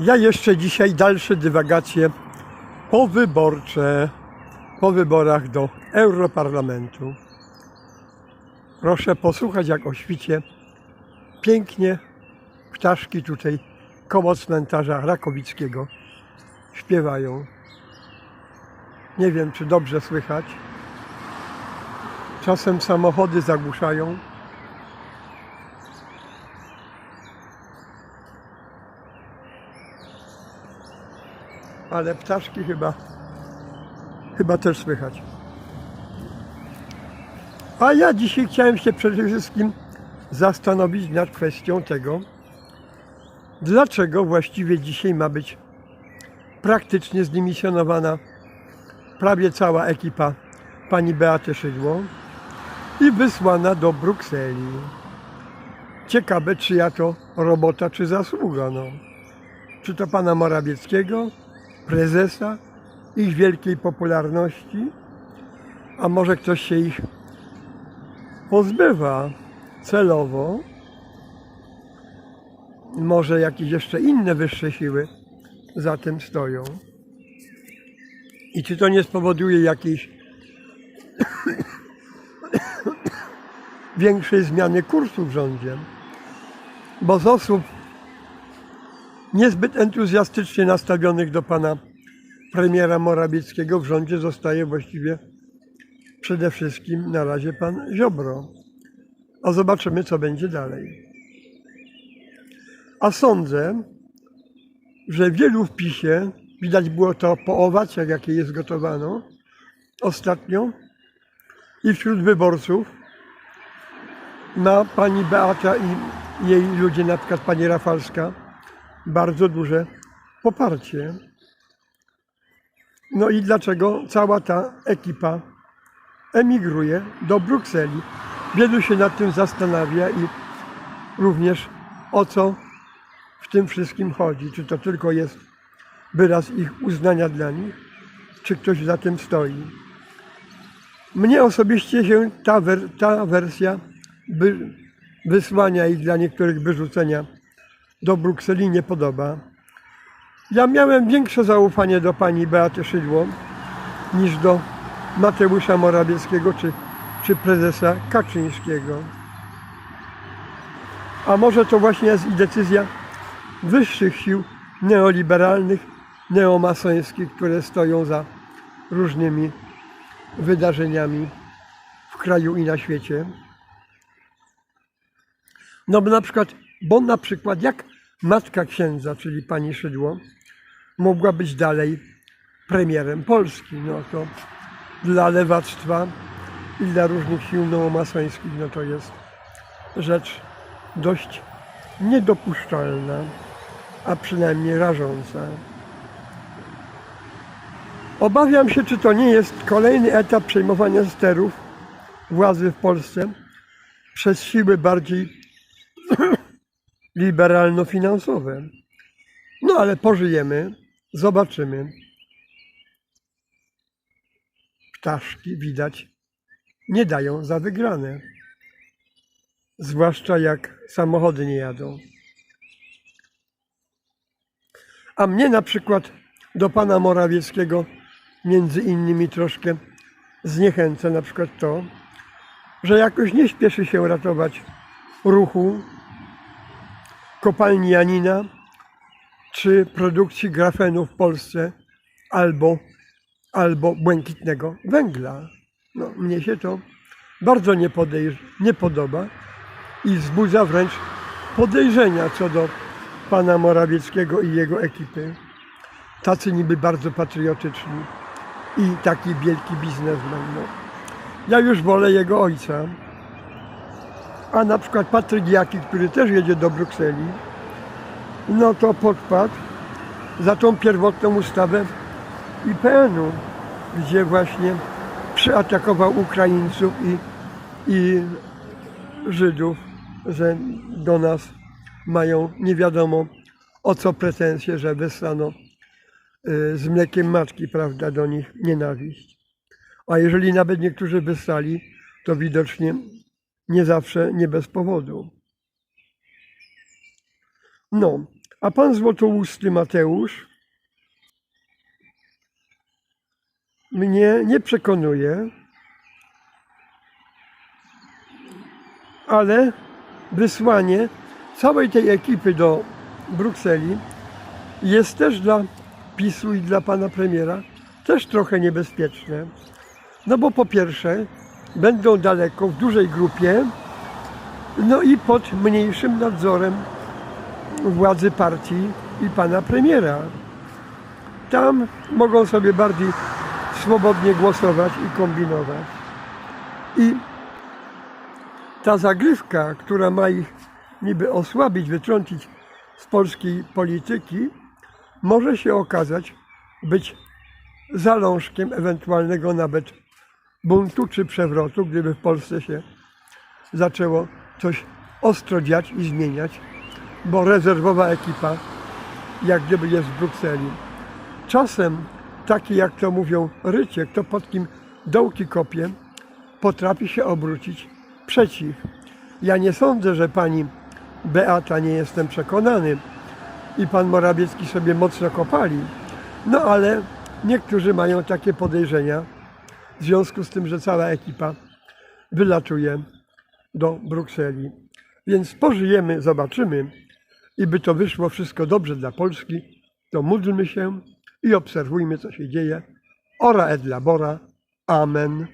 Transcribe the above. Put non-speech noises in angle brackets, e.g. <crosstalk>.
Ja jeszcze dzisiaj dalsze dywagacje powyborcze po wyborach do Europarlamentu. Proszę posłuchać, jak o świcie pięknie ptaszki tutaj koło cmentarza Rakowickiego śpiewają. Nie wiem, czy dobrze słychać. Czasem samochody zagłuszają. Ale ptaszki chyba, chyba też słychać. A ja dzisiaj chciałem się przede wszystkim zastanowić nad kwestią tego, dlaczego właściwie dzisiaj ma być praktycznie zdymisjonowana prawie cała ekipa pani Beaty Szydło i wysłana do Brukseli. Ciekawe, czyja to robota, czy zasługa. No. Czy to pana Morawieckiego, prezesa, ich wielkiej popularności, a może ktoś się ich pozbywa celowo, może jakieś jeszcze inne wyższe siły za tym stoją. I czy to nie spowoduje jakiejś <coughs> większej zmiany kursu w rządzie? Bo z osób niezbyt entuzjastycznie nastawionych do pana premiera Morawieckiego w rządzie zostaje właściwie przede wszystkim na razie pan Ziobro. A zobaczymy, co będzie dalej. A sądzę, że wielu w PiSie, widać było to po owacjach, jakie je zgotowano ostatnio, i wśród wyborców ma pani Beata i jej ludzie, na przykład pani Rafalska, bardzo duże poparcie. No i dlaczego cała ta ekipa emigruje do Brukseli? Wielu się nad tym zastanawia i również o co w tym wszystkim chodzi. Czy to tylko jest wyraz ich uznania dla nich, czy ktoś za tym stoi. Mnie osobiście się ta, wer- ta wersja wysłania i dla niektórych wyrzucenia do Brukseli nie podoba. Ja miałem większe zaufanie do pani Beaty Szydło niż do Mateusza Morawieckiego czy, czy prezesa Kaczyńskiego. A może to właśnie jest i decyzja wyższych sił neoliberalnych, neomasońskich, które stoją za różnymi wydarzeniami w kraju i na świecie. No bo na przykład, bo na przykład jak matka księdza, czyli pani Szydło, mogła być dalej premierem Polski, no to dla lewactwa i dla różnych sił neomasońskich, no to jest rzecz dość niedopuszczalna, a przynajmniej rażąca. Obawiam się, czy to nie jest kolejny etap przejmowania sterów władzy w Polsce przez siły bardziej liberalno-finansowe. No ale pożyjemy, zobaczymy. Ptaszki widać nie dają za wygrane. Zwłaszcza jak samochody nie jadą. A mnie na przykład do pana Morawieckiego między innymi troszkę zniechęca na przykład to, że jakoś nie śpieszy się ratować ruchu kopalni Janina czy produkcji grafenu w Polsce albo, albo błękitnego węgla. No, mnie się to bardzo nie, nie podoba i wzbudza wręcz podejrzenia co do pana Morawieckiego i jego ekipy. Tacy niby bardzo patriotyczni i taki wielki biznesmen. No. Ja już wolę jego ojca. A na przykład Patryk Jaki, który też jedzie do Brukseli, no to podpadł za tą pierwotną ustawę IPN-u, gdzie właśnie przyatakował Ukraińców i, i Żydów, że do nas mają nie wiadomo o co pretensje, że wysłano y, z mlekiem matki, prawda, do nich nienawiść. A jeżeli nawet niektórzy wysłali, to widocznie nie zawsze, nie bez powodu. No, A pan Złotousty Mateusz mnie nie przekonuje, ale wysłanie całej tej ekipy do Brukseli jest też dla PiSu i dla pana premiera też trochę niebezpieczne. No bo po pierwsze będą daleko, w dużej grupie, no i pod mniejszym nadzorem władzy partii i pana premiera. Tam mogą sobie bardziej swobodnie głosować i kombinować. I ta zagrywka, która ma ich niby osłabić, wytrącić z polskiej polityki, może się okazać być zalążkiem ewentualnego nawet buntu czy przewrotu, gdyby w Polsce się zaczęło coś ostro dziać i zmieniać, bo rezerwowa ekipa jak gdyby jest w Brukseli. Czasem taki, jak to mówią, rycie, kto pod kim dołki kopie, potrafi się obrócić przeciw. Ja nie sądzę, że pani Beata, nie jestem przekonany, i pan Morawiecki sobie mocno kopali. No ale niektórzy mają takie podejrzenia, w związku z tym, że cała ekipa wylatuje do Brukseli. Więc pożyjemy, zobaczymy. I by to wyszło wszystko dobrze dla Polski, to módlmy się i obserwujmy, co się dzieje. Ora et labora. Amen.